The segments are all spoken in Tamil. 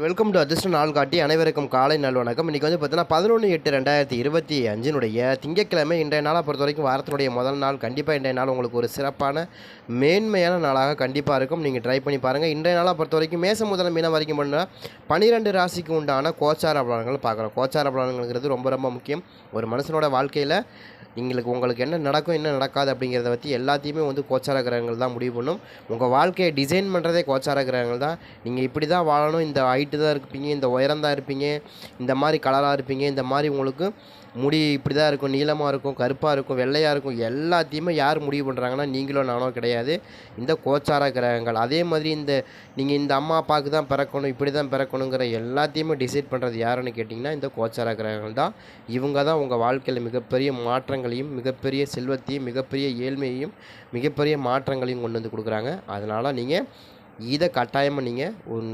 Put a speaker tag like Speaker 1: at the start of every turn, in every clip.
Speaker 1: வெல்கம் டு அதிர்ஷ்ட நாள் காட்டி அனைவருக்கும் காலை நல்வணக்கம். இன்றைக்கி வந்து பார்த்தீங்கன்னா பதினொன்று எட்டு ரெண்டாயிரத்தி இருபத்தி அஞ்சினுடைய திங்கட்கிழமை இன்றைய நாளை பொறுத்த வரைக்கும் வாரத்தினுடைய முதல் நாள். கண்டிப்பாக இன்றைய நாள் உங்களுக்கு ஒரு சிறப்பான மேன்மையான நாளாக கண்டிப்பாக இருக்கும். நீங்கள் ட்ரை பண்ணி பாருங்கள் இன்றைய நாளை பொறுத்த வரைக்கும் மேச முதல் மீனம் வரைக்கும் பண்ணால் பன்னிரெண்டு ராசிக்கு உண்டான கோச்சார பலன்கள் பார்க்குறோம். கோச்சார பலன்கள்ங்கிறது ரொம்ப ரொம்ப முக்கியம். ஒரு மனுஷனோட வாழ்க்கையில் எங்களுக்கு உங்களுக்கு என்ன நடக்கும் என்ன நடக்காது அப்படிங்கிறத பற்றி எல்லாத்தையுமே வந்து கோச்சார கிரகங்கள் தான் முடிவு பண்ணும். உங்கள் வாழ்க்கையை டிசைன் பண்ணுறதே கோச்சார கிரகங்கள் தான். நீங்கள் இப்படி தான் வாழணும். இந்த ஹைட்டு தான் இருப்பீங்க இந்த உயரம் தான் இருப்பீங்க இந்த மாதிரி கலராக இருப்பீங்க இந்த மாதிரி உங்களுக்கு முடி இப்படி தான் இருக்கும் நீளமாக இருக்கும் கருப்பாக இருக்கும் வெள்ளையாக இருக்கும் எல்லாத்தையுமே யார் முடிவு பண்ணுறாங்கன்னா நீங்களோ நானோ கிடையாது. இந்த கோச்சார கிரகங்கள். அதே மாதிரி இந்த நீங்கள் இந்த அம்மா அப்பாவுக்கு தான் பிறக்கணும் இப்படி தான் பிறக்கணுங்கிற எல்லாத்தையுமே டிசைட் பண்ணுறது யாருன்னு கேட்டிங்கன்னா இந்த கோச்சார கிரகங்கள் தான். இவங்க தான் உங்கள் வாழ்க்கையில் மிகப்பெரிய மாற்றங்களையும் மிகப்பெரிய செல்வத்தையும் மிகப்பெரிய ஏழ்மையையும் மிகப்பெரிய மாற்றங்களையும் கொண்டு வந்து கொடுக்குறாங்க. அதனால் நீங்கள் இதை கட்டாயமாக நீங்கள் ஒரு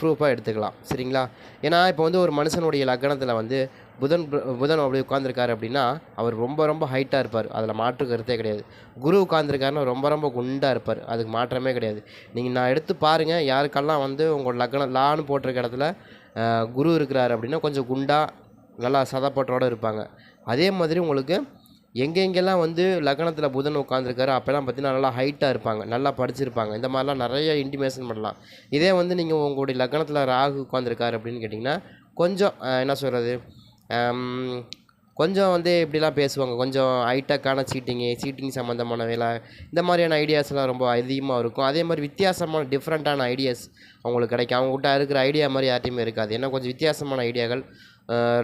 Speaker 1: ப்ரூஃபாக எடுத்துக்கலாம். சரிங்களா? ஏன்னா இப்போ வந்து ஒரு மனுஷனுடைய லக்னத்தில் வந்து புதன் புதன் அப்படி உட்காந்துருக்காரு அப்படின்னா அவர் ரொம்ப ரொம்ப ஹைட்டாக இருப்பார். அதில் மாற்று கருத்தே கிடையாது. குரு உட்காந்துருக்காருன்னா ரொம்ப ரொம்ப குண்டாக இருப்பார். அதுக்கு மாற்றமே கிடையாது. நீங்கள் நான் எடுத்து பாருங்கள் யாருக்கெல்லாம் வந்து உங்கள் லக்னம் லான்னு போட்டிருக்க இடத்துல குரு இருக்கிறாரு அப்படின்னா கொஞ்சம் குண்டாக நல்லா சதப்பட்டோடு இருப்பாங்க. அதே மாதிரி உங்களுக்கு எங்கெங்கெல்லாம் வந்து லக்னத்தில் புதன் உட்காந்துருக்காரு அப்போல்லாம் பார்த்தீங்கன்னா நல்லா ஹைட்டாக இருப்பாங்க. நல்லா படிச்சிருப்பாங்க. இந்த மாதிரிலாம் நிறைய இன்டிமேஷன் பண்ணலாம். இதே வந்து நீங்கள் உங்களுடைய லக்னத்தில் ராகு உட்காந்துருக்காரு அப்படின்னு கேட்டிங்கன்னா கொஞ்சம் என்ன சொல்கிறது கொஞ்சம் வந்து இப்படிலாம் பேசுவாங்க. கொஞ்சம் ஹைட்டக்கான சீட்டிங்கு சீட்டிங் சம்மந்தமான வேலை இந்த மாதிரியான ஐடியாஸ்லாம் ரொம்ப அதிகமாக இருக்கும். அதே மாதிரி வித்தியாசமான டிஃப்ரெண்ட்டான ஐடியாஸ் அவங்களுக்கு கிடைக்கும். அவங்ககிட்ட இருக்கிற ஐடியா மாதிரி யார்ட்டையுமே இருக்காது. ஏன்னா கொஞ்சம் வித்தியாசமான ஐடியாக்கள்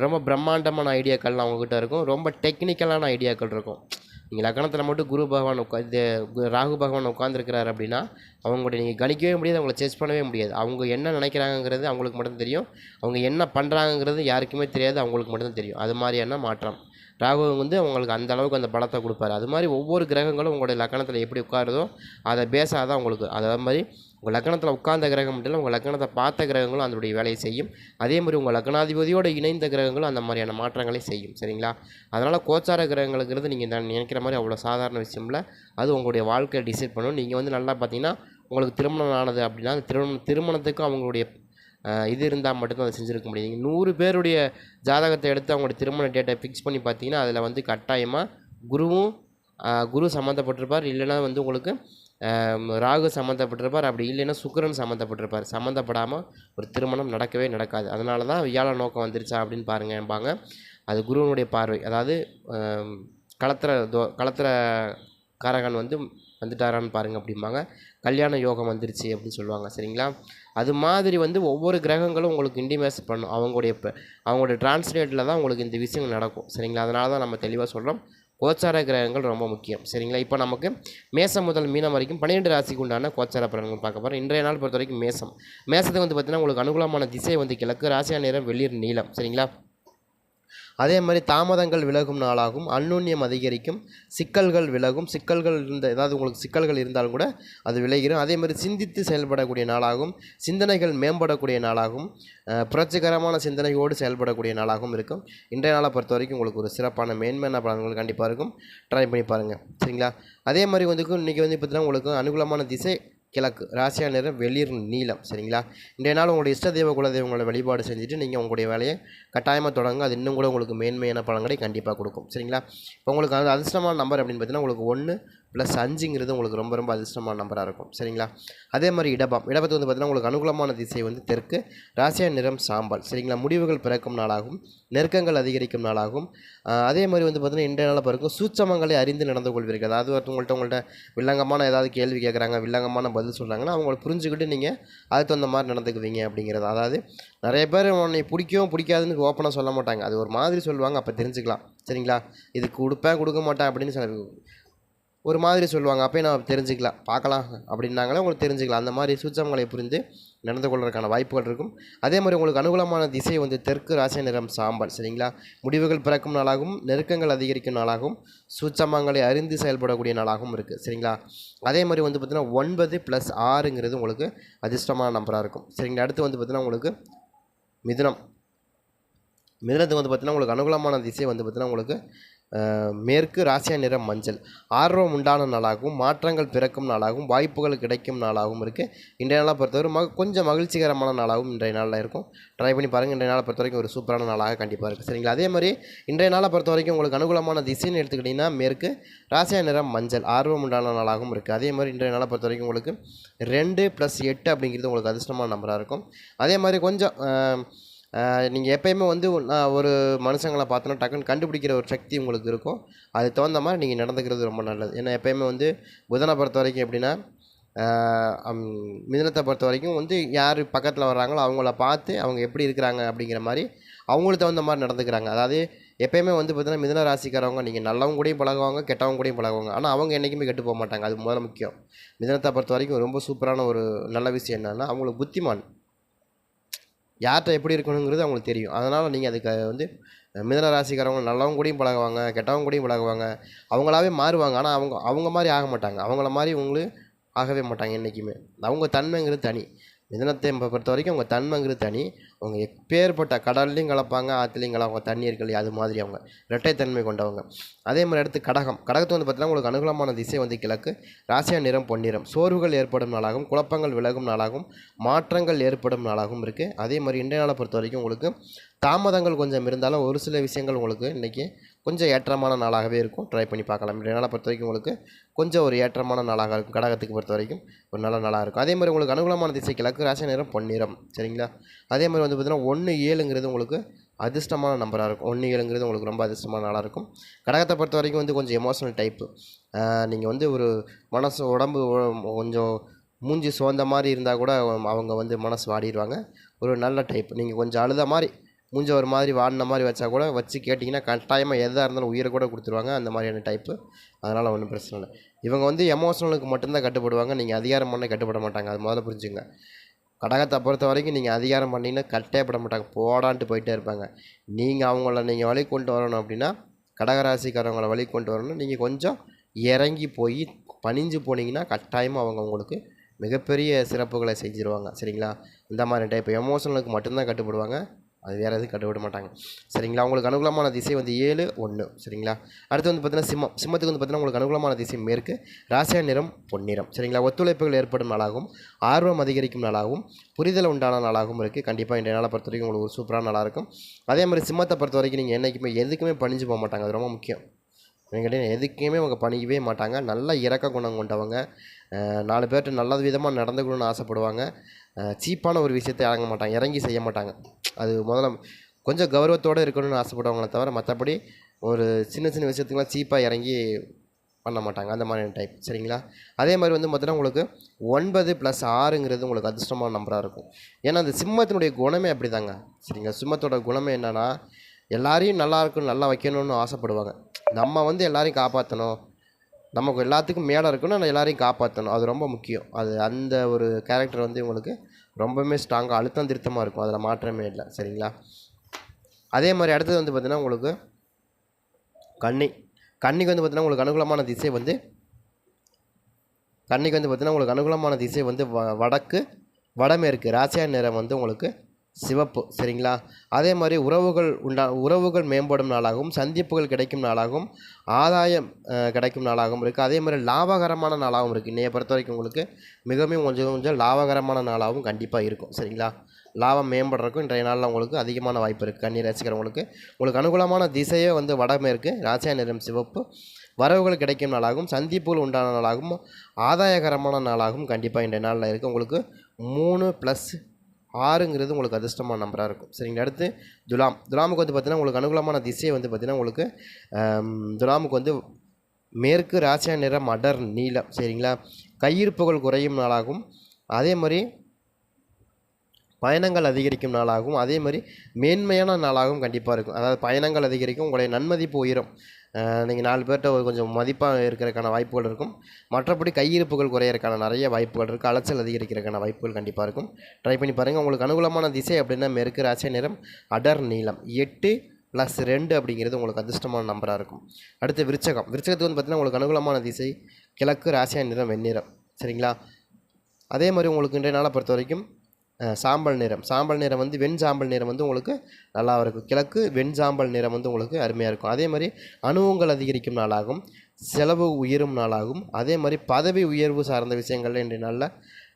Speaker 1: ரொம்ப பிரம்மாண்டமான ஐடியாக்கள்லாம் அவங்கக்கிட்ட இருக்கும். ரொம்ப டெக்னிக்கலான ஐடியாக்கள் இருக்கும். நீங்கள் லக்னத்தில் மட்டும் குரு பகவான் உட்கா இது ராகு பகவான் உட்காந்துருக்கிறார் அப்படின்னா அவங்களுடைய நீங்கள் கணிக்கவே முடியாது அவங்கள செஸ் பண்ணவே முடியாது. அவங்க என்ன நினைக்கிறாங்கங்கிறது அவங்களுக்கு மட்டும் தெரியும். அவங்க என்ன பண்ணுறாங்கங்கிறது யாருக்குமே தெரியாது அவங்களுக்கு மட்டும் தெரியும். அது மாதிரியான மாற்றம். ராகு வந்து அவங்களுக்கு அந்த அளவுக்கு அந்த பலத்தை கொடுப்பாரு. அது மாதிரி ஒவ்வொரு கிரகங்களும் உங்களுடைய லக்கணத்தில் எப்படி உட்காருதோ அதை பேசாதான் அவங்களுக்கு உங்களுக்கு. அதே மாதிரி உங்கள் லக்கணத்தில் உட்கார்ந்த கிரகம் மட்டும் இல்லை உங்கள் லக்கணத்தை பார்த்த கிரகங்களும் அதனுடைய வேலையை செய்யும். அதே மாதிரி உங்கள் லக்னாதிபதியோடு இணைந்த கிரகங்களும் அந்த மாதிரியான மாற்றங்களை செய்யும். சரிங்களா? அதனால் கோச்சார கிரகங்களுங்கிறது நீங்கள் நான் நினைக்கிற மாதிரி அவ்வளோ சாதாரண விஷயம் இல்லை. அது உங்களுடைய வாழ்க்கையை டிசைட் பண்ணணும் நீங்கள் வந்து நல்லா பார்த்தீங்கன்னா உங்களுக்கு திருமணம் ஆனது அப்படின்னா அந்த திருமணம் திருமணத்துக்கும் அவங்களுடைய இது இருந்தால் மட்டும்தான் அதை செஞ்சுருக்க முடியும். நீங்கள் நூறு பேருடைய ஜாதகத்தை எடுத்து அவங்களுடைய திருமண டேட்டை ஃபிக்ஸ் பண்ணி பார்த்தீங்கன்னா அதில் வந்து கட்டாயமாக குருவும் குரு சம்மந்தப்பட்டிருப்பார். இல்லைன்னா வந்து உங்களுக்கு ராகு சம்மந்தப்பட்டிருப்பார். அப்படி இல்லைன்னா சுக்கிரன் சம்மந்தப்பட்டிருப்பார். சம்மந்தப்படாமல் ஒரு திருமணம் நடக்கவே நடக்காது. அதனால தான் வியாழ நோக்கம் வந்துருச்சா அப்படின்னு பாருங்கம்பாங்க அது குருவனுடைய பார்வை. அதாவது களத்திர தோ களத்திர காரகன் வந்து வந்துட்டாரான்னு பாருங்க அப்படிம்பாங்க. கல்யாண யோகம் வந்துருச்சு அப்படின்னு சொல்லுவாங்க சரிங்களா? அது மாதிரி வந்து ஒவ்வொரு கிரகங்களும் உங்களுக்கு இண்டிமேஸ் பண்ணும். அவங்களுடைய அவங்களுடைய டிரான்ஸ்லேட்டில் தான் உங்களுக்கு இந்த விஷயம் நடக்கும் சரிங்களா? அதனால தான் நம்ம தெளிவாக சொல்கிறோம் கோச்சார கிரகங்கள் ரொம்ப முக்கியம். சரிங்களா? இப்போ நமக்கு மேசம் முதல் மீனம் வரைக்கும் பன்னிரெண்டு ராசிக்கு உண்டான கோச்சார பலன்கள் பார்க்க போகிறோம் இன்றைய நாள் பொறுத்த வரைக்கும் மேசம். மேசத்துக்கு வந்து பார்த்தீங்கன்னா உங்களுக்கு அனுகூலமான திசை வந்து கிழக்கு. ராசியா நேரம் வெளிர் நீளம். சரிங்களா? அதே மாதிரி தாமதங்கள் விலகும் நாளாகும் அந்நுண்ணியம் அதிகரிக்கும் சிக்கல்கள் விலகும் சிக்கல்கள் இருந்த ஏதாவது உங்களுக்கு சிக்கல்கள் இருந்தாலும் கூட அது விலகிடும் அதே மாதிரி சிந்தித்து செயல்படக்கூடிய நாளாகும் சிந்தனைகள் மேம்படக்கூடிய நாளாகும் புரட்சிகரமான சிந்தனையோடு செயல்படக்கூடிய நாளாகவும் இருக்கும். இன்றைய நாளை பொறுத்த வரைக்கும் உங்களுக்கு ஒரு சிறப்பான மேன்மையான பலன்கள் கண்டிப்பாக இருக்கும். ட்ரை பண்ணி பாருங்கள் சரிங்களா? அதே மாதிரி வந்து இன்றைக்கி வந்து பார்த்தீங்கன்னா உங்களுக்கு அனுகூலமான திசை கிழக்கு. ராசியா நிறம் வெளிர் நீளம் சரிங்களா? இன்றைய நாள் உங்களுடைய இஷ்ட தெய்வ குலதெய்வங்களோட வழிபாடு செஞ்சுட்டு நீங்கள் உங்களுடைய வேலையை கட்டாயமாக தொடங்க அது இன்னும் கூட உங்களுக்கு மேன்மையான பலன்களை கண்டிப்பாக கொடுக்கும். சரிங்களா? இப்போ உங்களுக்கு அது அதிர்ஷ்டமான நம்பர் அப்படின்னு பார்த்தீங்கன்னா உங்களுக்கு ஒன்று ப்ளஸ் அஞ்சுங்கிறது உங்களுக்கு ரொம்ப ரொம்ப அதிர்ஷ்டமான நம்பராக இருக்கும். சரிங்களா? அதே மாதிரி இடபம் இடபத்து வந்து பார்த்தீங்கன்னா உங்களுக்கு அனுகூலமான திசை வந்து தெற்கு. ராசியா நிறம் சாம்பல். சரிங்களா? முடிவுகள் பிறக்கும் நாளாகும். நெருக்கங்கள் அதிகரிக்கும் நாளாகும். அதே மாதிரி வந்து பார்த்தீங்கன்னா இன்றைய நாளில் பிறக்கும் சூட்சமங்களை அறிந்து நடந்து கொள்வீர்கள். அதாவது ஒருத்தவங்கள்ட்ட உங்கள்கிட்ட வில்லங்கமான ஏதாவது கேள்வி கேட்குறாங்க வில்லங்கமான பதில் சொல்கிறாங்கன்னா அவங்கள புரிஞ்சுக்கிட்டு நீங்கள் அதுக்கு தகுந்த மாதிரி நடந்துக்குவீங்க அப்படிங்கிறது. அதாவது நிறைய பேர் உன்னை பிடிக்கும் பிடிக்காதுன்னு ஓப்பனாக சொல்ல மாட்டாங்க. அது ஒரு மாதிரி சொல்லுவாங்க அப்போ தெரிஞ்சுக்கலாம். சரிங்களா? இது கொடுப்பேன் கொடுக்க மாட்டேன் அப்படின்னு சொல்ல ஒரு மாதிரி சொல்லுவாங்க. அப்போயே நான் தெரிஞ்சுக்கலாம். பார்க்கலாம் அப்படின்னாங்களே உங்களுக்கு தெரிஞ்சுக்கலாம். அந்த மாதிரி சூச்சங்களை புரிந்து நடந்து கொள்வதற்கான வாய்ப்புகள் இருக்கும். அதே மாதிரி உங்களுக்கு அனுகூலமான திசை வந்து தெற்கு ராசி நிறம் சாம்பல் சரிங்களா? முடிவுகள் பிறக்கும் நாளாகவும் நெருக்கங்கள் அதிகரிக்கும் நாளாகவும் சூச்சமங்களை அறிந்து செயல்படக்கூடிய நாளாகவும் இருக்குது சரிங்களா? அதே மாதிரி வந்து பார்த்திங்கன்னா ஒன்பது ப்ளஸ் ஆறுங்கிறது உங்களுக்கு அதிர்ஷ்டமான நம்பராக இருக்கும் சரிங்களா? அடுத்து வந்து பார்த்திங்கன்னா உங்களுக்கு மிதுனம். மிதுனத்துக்கு வந்து பார்த்திங்கன்னா உங்களுக்கு அனுகூலமான திசை வந்து பார்த்திங்கன்னா உங்களுக்கு மேற்கு ராசியா நிறம் மஞ்சள். ஆர்வம் உண்டான நாளாகவும் மாற்றங்கள் பிறக்கும் நாளாகவும் வாய்ப்புகள் கிடைக்கும் நாளாகவும் இருக்குது இன்றைய நாளை பொறுத்தவரை மக கொஞ்சம் மகிழ்ச்சிகரமான நாளாகவும் இன்றைய நாளில் இருக்கும். ட்ரை பண்ணி பாருங்கள் இன்றைய நாளை பொறுத்த வரைக்கும் ஒரு சூப்பரான நாளாக கண்டிப்பாக இருக்குது சரிங்களா? அதே மாதிரி இன்றைய நாளை பொறுத்த வரைக்கும் உங்களுக்கு அனுகூலமான திசைன்னு எடுத்துக்கிட்டிங்கன்னா மேற்கு ராசியா நிறம் மஞ்சள். ஆர்வம் உண்டான நாளாகவும் இருக்குது அதே மாதிரி இன்றைய நாளை பொறுத்த வரைக்கும் உங்களுக்கு ரெண்டு ப்ளஸ் எட்டு அப்படிங்கிறது உங்களுக்கு அதிர்ஷ்டமான நம்பராக இருக்கும். அதே மாதிரி கொஞ்சம் நீங்கள் எப்பயுமே வந்து நான் ஒரு மனுஷங்களை பார்த்தோன்னா டக்குன்னு கண்டுபிடிக்கிற ஒரு சக்தி உங்களுக்கு இருக்கும். அதுக்கு தகுந்த மாதிரி நீங்கள் நடந்துக்கிறது ரொம்ப நல்லது. ஏன்னா எப்பயுமே வந்து புதனை பொறுத்த வரைக்கும் எப்படின்னா மிதனத்தை பொறுத்த வரைக்கும் வந்து யார் பக்கத்தில் வர்றாங்களோ அவங்கள பார்த்து அவங்க எப்படி இருக்கிறாங்க அப்படிங்கிற மாதிரி அவங்களுக்கு தகுந்த மாதிரி நடந்துக்கிறாங்க. அதாவது எப்பயுமே வந்து பார்த்தீங்கன்னா மிதன ராசிக்காரவங்க நீங்கள் நல்லவங்க கூடயும் பழகுவாங்க கெட்டவங்க கூடயும் பழகுவாங்க. ஆனால் அவங்க என்றைக்குமே கெட்டு போக மாட்டாங்க. அது முதல்ல முக்கியம். மிதனத்தை பொறுத்த வரைக்கும் ரொம்ப சூப்பரான ஒரு நல்ல விஷயம் என்னென்னா அவங்களுக்கு புத்திமான். யார்கிட்ட எப்படி இருக்கணுங்கிறது அவங்களுக்கு தெரியும். அதனால் நீங்கள் அதுக்கு வந்து மிதன ராசிக்காரவங்க நல்லவங்க கூடயும் பழகுவாங்க கெட்டவங்க கூடயும் பழகுவாங்க. அவங்களாவே மாறுவாங்க. ஆனால் அவங்க அவங்க மாதிரி ஆக மாட்டாங்க. அவங்கள மாதிரி இவங்களும் ஆகவே மாட்டாங்க என்றைக்குமே அவங்க தன்மைங்கிறது தனி. மிதனத்தை பொறுத்த வரைக்கும் அவங்க தன்மைங்கிறது தனி. அவங்க எப்பேற்பட்ட கடல்லையும் கலப்பாங்க ஆற்றுலையும் கலப்பாங்க தண்ணீர்கள் அது மாதிரி அவங்க இரட்டைத்தன்மை கொண்டவங்க. அதே மாதிரி அடுத்து கடகம். கடகத்தை வந்து பார்த்தீங்கன்னா உங்களுக்கு அனுகூலமான திசை வந்து கிழக்கு ராசியா நிறம் பொன்னிறம். சோர்வுகள் ஏற்படும் நாளாகவும் குழப்பங்கள் விலகும் நாளாகவும் மாற்றங்கள் ஏற்படும் நாளாகவும் இருக்குது அதே மாதிரி இன்றைய நாளை பொறுத்த வரைக்கும் உங்களுக்கு தாமதங்கள் கொஞ்சம் இருந்தாலும் ஒரு சில விஷயங்கள் உங்களுக்கு இன்றைக்கி கொஞ்சம் ஏற்றமான நாளாகவே இருக்கும். ட்ரை பண்ணி பார்க்கலாம். இன்றைய நாளை பொறுத்த வரைக்கும் உங்களுக்கு கொஞ்சம் ஒரு ஏற்றமான நாளாக இருக்கும். கடகத்துக்கு பொறுத்த வரைக்கும் ஒரு நல்ல நாளாக இருக்கும். அதே மாதிரி உங்களுக்கு அனுகூலமான திசை கிழக்கு ராசி நிறம் பொன்னிறம். சரிங்களா? அதே மாதிரி வந்து பார்த்திங்கன்னா ஒன்று ஏழுங்கிறது உங்களுக்கு அதிர்ஷ்டமான நம்பராக இருக்கும். ஒன்று ஏழுங்கிறது உங்களுக்கு ரொம்ப அதிர்ஷ்டமான நாளாக இருக்கும். கடகத்தை பொறுத்த வரைக்கும் வந்து கொஞ்சம் எமோஷனல் டைப்பு நீங்கள் வந்து ஒரு மனசு உடம்பு கொஞ்சம் மூஞ்சி சோர்ந்த மாதிரி இருந்தால் கூட அவங்க வந்து மனசு வாடிடுவாங்க ஒரு நல்ல டைப் நீங்கள் கொஞ்சம் அழுத மாதிரி மூஞ்ச ஒரு மாதிரி வாடின மாதிரி வச்சா கூட வச்சு கேட்டிங்கன்னா கட்டாயமாக எதாக இருந்தாலும் உயிரை கூட கொடுத்துருவாங்க. அந்த மாதிரியான டைப்பு அதனால் ஒன்றும் பிரச்சனை இல்லை. இவங்க வந்து எமோஷனலுக்கு மட்டும்தான் கட்டுப்படுவாங்க. நீங்கள் அதிகாரம் பண்ண கட்டுப்பட மாட்டாங்க. அது முதல்ல புரிஞ்சுங்க கடகத்தை பொறுத்த வரைக்கும் நீங்கள் அதிகாரம் பண்ணிங்கன்னா கட்டேப்பட மாட்டாங்க. போடான்ட்டு போயிட்டே இருப்பாங்க. நீங்கள் அவங்கள நீங்கள் வழி கொண்டு வரணும் அப்படின்னா கடகராசிக்காரவங்களை வழி கொண்டு வரணும் நீங்கள் கொஞ்சம் இறங்கி போய் பணிஞ்சு போனீங்கன்னா கட்டாயமாக அவங்க உங்களுக்கு மிகப்பெரிய சிறப்புகளை செஞ்சுருவாங்க. சரிங்களா? இந்த மாதிரி டைப் எமோஷனலுக்கு மட்டும்தான் கட்டுப்படுவாங்க. அது வேறு எதுவும் கட்டுவிட மாட்டாங்க. சரிங்களா? உங்களுக்கு அனுகூலமான திசை வந்து ஏழு ஒன்று சரிங்களா? அடுத்து வந்து பார்த்தீங்கன்னா சிம்மம். சிம்மத்துக்கு வந்து பார்த்தீங்கன்னா உங்களுக்கு அனுகூலமான திசை மேற்கு ராசியா நிறம் பொன்னிறம். சரிங்களா? ஒத்துழைப்புகள் ஏற்படும் நாளாகவும் ஆர்வம் அதிகரிக்கும் நாளாகவும் புரிதல் உண்டான நாளாகவும் இருக்குது கண்டிப்பாக இன்றைய நாளை பொறுத்த வரைக்கும் உங்களுக்கு ஒரு சூப்பரான நாளாக இருக்கும். அதே மாதிரி சிம்மத்தை பொறுத்த வரைக்கும் நீங்கள் என்றைக்குமே எதுக்குமே பணிஞ்சு போக மாட்டாங்க. அது ரொம்ப முக்கியம். என்கிட்ட எதுக்குமே அவங்க பணிக்கவே மாட்டாங்க. நல்ல இறக்க குணம் கொண்டவங்க. நாலு பேர்கிட்ட நல்ல விதமாக நடந்துக்கணும்னு ஆசைப்படுவாங்க. சீப்பான ஒரு விஷயத்தை இறங்க மாட்டாங்க இறங்கி செய்ய மாட்டாங்க. அது முதல்ல கொஞ்சம் கௌரவத்தோடு இருக்கணும்னு ஆசைப்படுவாங்களே தவிர மற்றபடி ஒரு சின்ன சின்ன விஷயத்துக்குலாம் சீப்பாக இறங்கி பண்ண மாட்டாங்க அந்த மாதிரியான டைப் சரிங்களா? அதே மாதிரி வந்து பார்த்தீங்கன்னா உங்களுக்கு ஒன்பது ப்ளஸ் ஆறுங்கிறது உங்களுக்கு அதிர்ஷ்டமான நம்பராக இருக்கும். ஏன்னா அந்த சிம்மத்தினுடைய குணமே அப்படி தாங்க சரிங்களா? சிம்மத்தோட குணமே என்னென்னா எல்லாரையும் நல்லா இருக்கணும் நல்லா வைக்கணும்னு ஆசைப்படுவாங்க. நம்ம வந்து எல்லாரையும் காப்பாற்றணும் நமக்கு எல்லாத்துக்கும் மேலே இருக்கணும் ஆனால் எல்லாரையும் காப்பாற்றணும் அது ரொம்ப முக்கியம். அது அந்த ஒரு கேரக்டர் வந்து உங்களுக்கு ரொம்பவுமே ஸ்ட்ராங்காக அழுத்தம் திருத்தமாக இருக்கும். அதில் மாற்றமே இல்லை. சரிங்களா? அதே மாதிரி அடுத்தது வந்து பார்த்திங்கன்னா உங்களுக்கு கண்ணி. கண்ணிக்கு வந்து பார்த்திங்கன்னா உங்களுக்கு அனுகூலமான திசை வந்து கண்ணிக்கு வந்து பார்த்திங்கன்னா உங்களுக்கு அனுகூலமான திசை வந்து வ வடக்கு வடமேற்கு ராசியா நிறம் வந்து உங்களுக்கு சிவப்பு சரிங்களா? அதே மாதிரி உறவுகள் உண்டா உறவுகள் மேம்படும் நாளாகவும் சந்திப்புகள் கிடைக்கும் நாளாகவும் ஆதாயம் கிடைக்கும் நாளாகவும் இருக்குது அதே மாதிரி லாபகரமான நாளாகவும் இருக்குது இன்றைய பொறுத்த வரைக்கும் உங்களுக்கு மிகவும் கொஞ்சம் கொஞ்சம் லாபகரமான நாளாகவும் கண்டிப்பாக இருக்கும் சரிங்களா? லாபம் மேம்படுறதுக்கும் இன்றைய நாளில் உங்களுக்கு அதிகமான வாய்ப்பு இருக்குது கன்னி ராசிக்கிறவங்களுக்கு உங்களுக்கு அனுகூலமான திசையே வந்து வடமேற்கு ராசியா நிறம் சிவப்பு. வரவுகள் கிடைக்கும் நாளாகவும் சந்திப்புகள் உண்டான நாளாகவும் ஆதாயகரமான நாளாகவும் கண்டிப்பாக இன்றைய நாளில் இருக்குது உங்களுக்கு மூணு ப்ளஸ் ஆறுங்கிறது உங்களுக்கு அதிர்ஷ்டமான நம்பராக இருக்கும். சரிங்களா அடுத்து துலாம். துலாமுக்கு வந்து பார்த்தீங்கன்னா உங்களுக்கு அனுகூலமான திசையை வந்து பார்த்தீங்கன்னா உங்களுக்கு துலாமுக்கு வந்து மேற்கு ராசியா நிறம் மடர் நீளம். சரிங்களா? கையிருப்புகள் குறையும் நாளாகும். அதே மாதிரி பயணங்கள் அதிகரிக்கும் நாளாகவும் அதே மாதிரி மேன்மையான நாளாகவும் கண்டிப்பாக இருக்கும். அதாவது பயணங்கள் அதிகரிக்கும் உங்களுடைய நன்மதிப்பு உயரும். நீங்கள் நாலு பேர்கிட்ட ஒரு கொஞ்சம் மதிப்பாக இருக்கிறதுக்கான வாய்ப்புகள் இருக்கும். மற்றபடி கையிருப்புகள் குறையறதுக்கான நிறைய வாய்ப்புகள் இருக்குது அலைச்சல் அதிகரிக்கிறதுக்கான வாய்ப்புகள் கண்டிப்பாக இருக்கும். ட்ரை பண்ணி பாருங்கள் உங்களுக்கு அனுகூலமான திசை அப்படின்னா மேற்கு ராசி நிறம் அடர் நீளம். எட்டு ப்ளஸ் ரெண்டு அப்படிங்கிறது உங்களுக்கு அதிர்ஷ்டமான நம்பராக இருக்கும். அடுத்து விருச்சகம். விருச்சகத்துக்கு வந்து பார்த்திங்கன்னா உங்களுக்கு அனுகூலமான திசை கிழக்கு ராசியா நிறம் வெண்ணிறம். சரிங்களா? அதே மாதிரி உங்களுக்கு இன்றைய நாளை பொறுத்த வரைக்கும் சாம்பல் நிறம். சாம்பல் நிறம் வந்து வெண் சாம்பல் நிறம் வந்து உங்களுக்கு நல்லா இருக்கும். கிழக்கு வெண் சாம்பல் நிறம் வந்து உங்களுக்கு அருமையாக இருக்கும். அதே மாதிரி அணுவங்கள் அதிகரிக்கும் நாளாகும். செலவு உயரும் நாளாகும். அதே மாதிரி பதவி உயர்வு சார்ந்த விஷயங்கள்ல இன்றைய நாளில்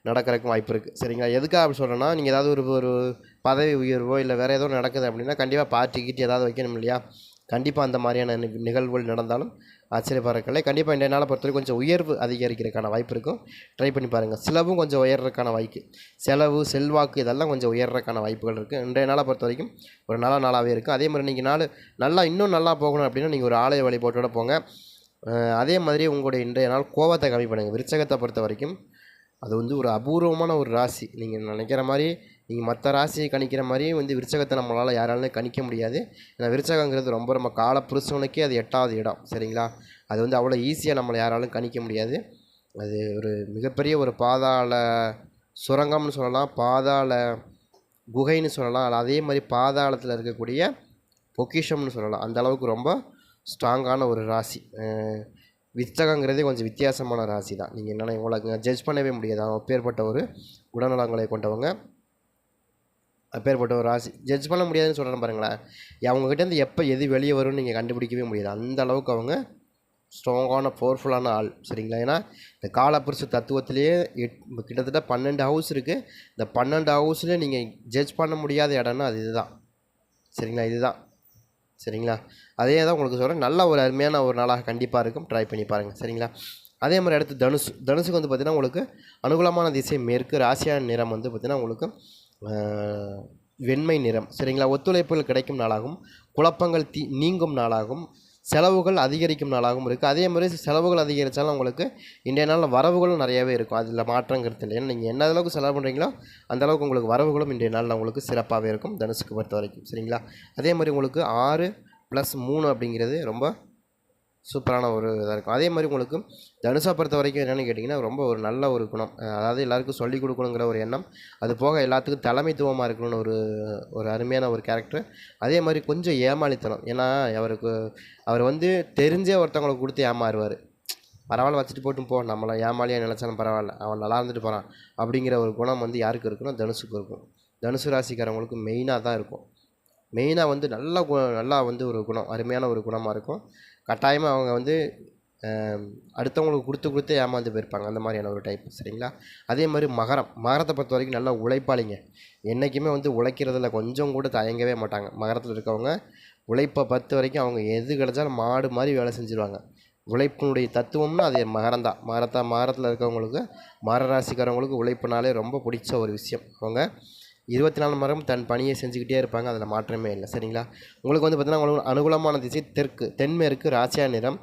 Speaker 1: நடக்கிறதுக்கு வாய்ப்பு இருக்குது சரிங்களா? எதுக்காக அப்படி சொல்கிறேன்னா நீங்கள் ஏதாவது ஒரு ஒரு பதவி உயர்வோ இல்லை வேறு ஏதோ நடக்குது அப்படின்னா கண்டிப்பாக பார்ட்டி கீட்டி ஏதாவது வைக்கணும் இல்லையா? கண்டிப்பாக அந்த மாதிரியான நி- நிகழ்வுகள் நடந்தாலும் ஆச்சரியப்படுறதில்லை கண்டிப்பாக இன்றைய நாளை பொறுத்தவரைக்கும் கொஞ்சம் உயர்வு அதிகரிக்கிறதுக்கான வாய்ப்பு இருக்கும். ட்ரை பண்ணி பாருங்கள் செலவும் கொஞ்சம் உயர்றதுக்கான வாய்ப்பு செலவு செல்வாக்கு இதெல்லாம் கொஞ்சம் உயர்றதுக்கான வாய்ப்புகள் இருக்குது இன்றைய நாளை பொறுத்த வரைக்கும் ஒரு நல்ல நாளாகவே இருக்கும் அதே மாதிரி நீங்கள் நாள் நல்லா இன்னும் நல்லா போகணும் அப்படின்னா நீங்கள் ஒரு ஆலய வழிபாட்டோட போங்க. அதே மாதிரி உங்களுடைய இன்றைய நாள் கோவத்தை கம்மி பண்ணுங்கள் விருச்சகத்தை பொறுத்த வரைக்கும் அது வந்து ஒரு அபூர்வமான ஒரு ராசி. நீங்கள் நினைக்கிற மாதிரி நீங்கள் மற்ற ராசியை கணிக்கிற மாதிரியே வந்து விருச்சகத்தை நம்மளால் யாராலும் கணிக்க முடியாது. ஏன்னா விருச்சகங்கிறது ரொம்ப ரொம்ப கால புருஷனுக்கே அது எட்டாவது இடம். சரிங்களா? அது வந்து அவ்வளோ ஈஸியாக நம்மளை யாராலும் கணிக்க முடியாது. அது ஒரு மிகப்பெரிய ஒரு பாதாள சுரங்கம்னு சொல்லலாம். பாதாள குகைன்னு சொல்லலாம். அதே மாதிரி பாதாளத்தில் இருக்கக்கூடிய பொக்கிஷம்னு சொல்லலாம். அந்த அளவுக்கு ரொம்ப ஸ்ட்ராங்கான ஒரு ராசி. அஹ் வித்தகங்கிறதே கொஞ்சம் வித்தியாசமான ராசி தான் நீங்கள் என்னென்ன உங்களுக்கு ஜட்ஜ் பண்ணவே முடியாது. அவங்க அப்பேற்பட்ட ஒரு குணநலங்களை கொண்டவங்க. அப்பேற்பட்ட ஒரு ராசி ஜட்ஜ் பண்ண முடியாதுன்னு சொல்கிறேன் பாருங்களேன். அவங்கக்கிட்டேருந்து எப்போ எது வெளியே வரும்னு நீங்கள் கண்டுபிடிக்கவே முடியாது. அந்த அளவுக்கு அவங்க ஸ்ட்ராங்கான பவர்ஃபுல்லான ஆள். சரிங்களா? ஏன்னா இந்த காலப்புருஷ தத்துவத்திலேயே எட் கிட்டத்தட்ட பன்னெண்டு ஹவுஸ் இருக்குது இந்த பன்னெண்டு ஹவுஸில் நீங்கள் ஜட்ஜ் பண்ண முடியாத இடம்னா அது இதுதான். சரிங்களா? இதுதான். சரிங்களா? அதே தான் உங்களுக்கு சொல்கிறேன் நல்ல ஒரு அருமையான ஒரு நாளாக கண்டிப்பாக இருக்கும். ட்ரை பண்ணி பாருங்கள் சரிங்களா? அதே மாதிரி அடுத்து தனுசு. தனுசுக்கு வந்து பார்த்திங்கன்னா உங்களுக்கு அனுகூலமான திசை மேற்கு ராசியான நிறம் வந்து பார்த்திங்கன்னா உங்களுக்கு வெண்மை நிறம். சரிங்களா? ஒத்துழைப்புகள் கிடைக்கும் நாளாகும். குழப்பங்கள் தீ நீங்கும் நாளாகும். செலவுகள் அதிகரிக்கும் நாளாகவும் இருக்குது அதே மாதிரி செலவுகள் அதிகரித்தாலும் உங்களுக்கு இன்றைய நாளில் வரவுகளும் நிறையவே இருக்கும். அதில் மாற்றங்கிறது இல்லை ஏன்னா நீங்கள் என்ன அளவுக்கு செலவு பண்ணுறீங்களோ அந்த அளவுக்கு உங்களுக்கு வரவுகளும் இன்றைய நாளில் உங்களுக்கு சிறப்பாகவே இருக்கும். தனுசுக்கு பொறுத்த வரைக்கும். சரிங்களா? அதே மாதிரி உங்களுக்கு ஆறு ப்ளஸ் மூணு அப்படிங்கிறது ரொம்ப சூப்பரான ஒரு இதாக இருக்கும். அதே மாதிரி உங்களுக்கு தனுஷை பொறுத்த வரைக்கும் என்னென்னு கேட்டிங்கன்னா ரொம்ப ஒரு நல்ல ஒரு குணம். அதாவது எல்லாருக்கும் சொல்லிக் கொடுக்கணுங்கிற ஒரு எண்ணம். அது போக எல்லாத்துக்கும் தலைமைத்துவமாக இருக்கணும்னு ஒரு ஒரு அருமையான ஒரு கேரக்டர் அதே மாதிரி கொஞ்சம் ஏமாளித்தனம். ஏன்னா அவருக்கு அவர் வந்து தெரிஞ்சே ஒருத்தவங்களுக்கு கொடுத்து ஏமாறுவார். பரவாயில்ல வச்சுட்டு போட்டும் போ. நம்மளை ஏமாளியாக நினச்சாலும் பரவாயில்ல. அவன் நல்லா இருந்துட்டு போகிறான் அப்படிங்கிற ஒரு குணம் வந்து யாருக்கு இருக்குன்னா தனுஷுக்கு இருக்கும். தனுசு ராசிக்காரவங்களுக்கு மெயினாக தான் இருக்கும். மெயினாக வந்து நல்ல கு நல்லா வந்து ஒரு குணம் அருமையான ஒரு குணமாக இருக்கும். கட்டாயமாக அவங்க வந்து அடுத்தவங்களுக்கு கொடுத்து கொடுத்து ஏமாந்து போயிருப்பாங்க. அந்த மாதிரியான ஒரு டைப் சரிங்களா? அதே மாதிரி மகரம். மகரத்தை பொறுத்த வரைக்கும் நல்லா உழைப்பாளிங்க. என்றைக்குமே வந்து உழைக்கிறதுல கொஞ்சம் கூட தயங்கவே மாட்டாங்க. மகரத்தில் இருக்கவங்க உழைப்பை பத்து வரைக்கும் அவங்க எது கிடைச்சாலும் மாடு மாதிரி வேலை செஞ்சுருவாங்க. உழைப்பினுடைய தத்துவம்னா அது மகரம் தான். மகரத்தா மகரத்தில் இருக்கவங்களுக்கு மகர ராசிக்காரவங்களுக்கு உழைப்புனாலே ரொம்ப பிடிச்ச ஒரு விஷயம். அவங்க இருபத்தி நாலு மரம் தன் பணியை செஞ்சுக்கிட்டே இருப்பாங்க. அதில் மாற்றமே இல்லை. சரிங்களா? உங்களுக்கு வந்து பார்த்தீங்கன்னா உங்களுக்கு அனுகூலமான திசை தெற்கு தென்மேற்கு ராசியா நிறம்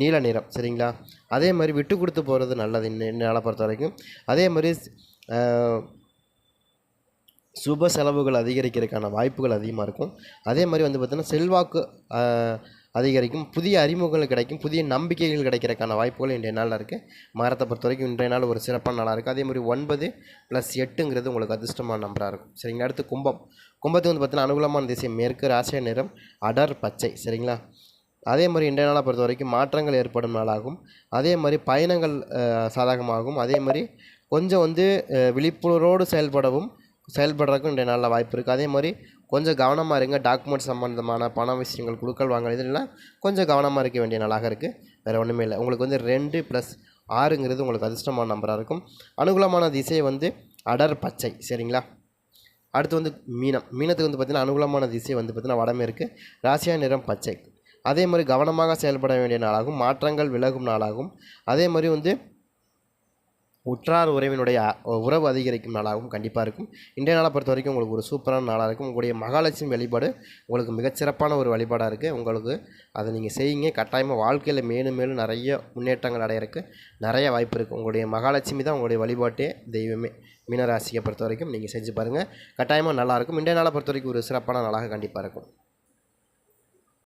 Speaker 1: நீல நிறம். சரிங்களா? அதே மாதிரி விட்டு கொடுத்து போகிறது நல்லது என்னால் பொறுத்த வரைக்கும். அதே மாதிரி சுப செலவுகள் அதிகரிக்கிறதுக்கான வாய்ப்புகள் அதிகமாக இருக்கும். அதே மாதிரி வந்து பார்த்திங்கன்னா செல்வாக்கு அதிகரிக்கும். புதிய அறிமுகங்கள் கிடைக்கும். புதிய நம்பிக்கைகள் கிடைக்கிறதுக்கான வாய்ப்புகள் இன்றைய நாளில் இருக்குது மரத்தை பொறுத்த வரைக்கும் இன்றைய நாள் ஒரு சிறப்பான நாளாக இருக்குது அதே மாதிரி ஒன்பது ப்ளஸ் எட்டுங்கிறது உங்களுக்கு அதிர்ஷ்டமான நம்பராக இருக்கும். சரிங்களா? அடுத்து கும்பம். கும்பத்துக்கு வந்து பார்த்தீங்கன்னா அனுகூலமான திசை மேற்கு ராசிய நிறம் அடர் பச்சை. சரிங்களா? அதே மாதிரி இன்றைய நாளை பொறுத்த வரைக்கும் மாற்றங்கள் ஏற்படும் நாளாகும். அதே மாதிரி பயணங்கள் சாதகமாகும். அதே மாதிரி கொஞ்சம் வந்து விழிப்புணர்வோடு செயல்படவும் செயல்படுறதுக்கும் இன்றைய நாளில் வாய்ப்பு இருக்குது. அதே மாதிரி கொஞ்சம் கவனமாக இருங்க. டாக்குமெண்ட் சம்மந்தமான பண விஷயங்கள் குழுக்கள் வாங்கல் இதெல்லாம் கொஞ்சம் கவனமாக இருக்க வேண்டிய நாளாக இருக்குது. வேறு ஒன்றுமே இல்லை. உங்களுக்கு வந்து ரெண்டு ப்ளஸ் ஆறுங்கிறது உங்களுக்கு அதிர்ஷ்டமான நம்பராக இருக்கும். அனுகூலமான திசை வந்து அடர் பச்சை. சரிங்களா? அடுத்து வந்து மீனம். மீனத்துக்கு வந்து பார்த்திங்கன்னா அனுகூலமான திசை வந்து பார்த்திங்கன்னா வடமேற்கு ராசியா நிறம் பச்சை. அதே மாதிரி கவனமாக செயல்பட வேண்டிய நாளாகும் மாற்றங்கள் விலகும் நாளாகும் அதே மாதிரி வந்து உற்றார் உறவினுடைய உறவு அதிகரிக்கும் நாளாகவும் கண்டிப்பாக இருக்கும். இன்றைய நாளை பொறுத்த வரைக்கும் உங்களுக்கு ஒரு சூப்பரான நாளாக இருக்கும். உங்களுடைய மகாலட்சுமி வழிபாடு உங்களுக்கு மிகச்சிறப்பான ஒரு வழிபாடாக இருக்குது உங்களுக்கு அதை நீங்கள் செய்யுங்க. கட்டாயமாக வாழ்க்கையில் மேலும் மேலும் நிறைய முன்னேற்றங்கள் அடையிறதுக்கு நிறைய வாய்ப்பு இருக்குது உங்களுடைய மகாலட்சுமி தான் உங்களுடைய வழிபாட்டே தெய்வமே. மீனராசியை பொறுத்த வரைக்கும் நீங்கள் செஞ்சு பாருங்கள் கட்டாயமாக நல்லாயிருக்கும் இன்றைய நாளை பொறுத்த வரைக்கும் ஒரு சிறப்பான நாளாக கண்டிப்பாக இருக்கும்.